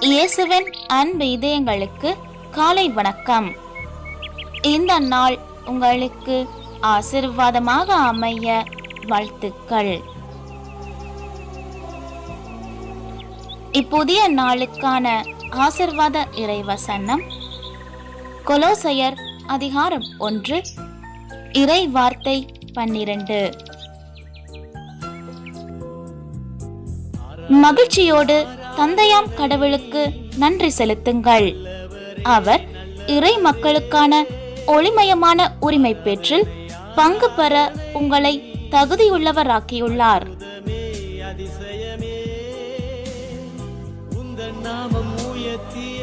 இயேசுவின் அன்பு இதயங்களுக்கு காலை வணக்கம். இந்த நாள் உங்களுக்கு ஆசிர்வாதமாக அமைய வாழ்த்துக்கள். இப்புதிய நாளுக்கான ஆசிர்வாத இறைவசனம் கொலோசையர் அதிகாரம் ஒன்று இறை வார்த்தை பன்னிரண்டு. மகிழ்ச்சியோடு தந்தையாம் கடவுளுக்கு நன்றி செலுத்துங்கள். அவர் இறை மக்களுக்கான ஒளிமயமான உரிமை பெற்றில் பங்கு பெற உங்களை தகுதியுள்ளவராக்கியுள்ளார். நாமம் உயர்த்தி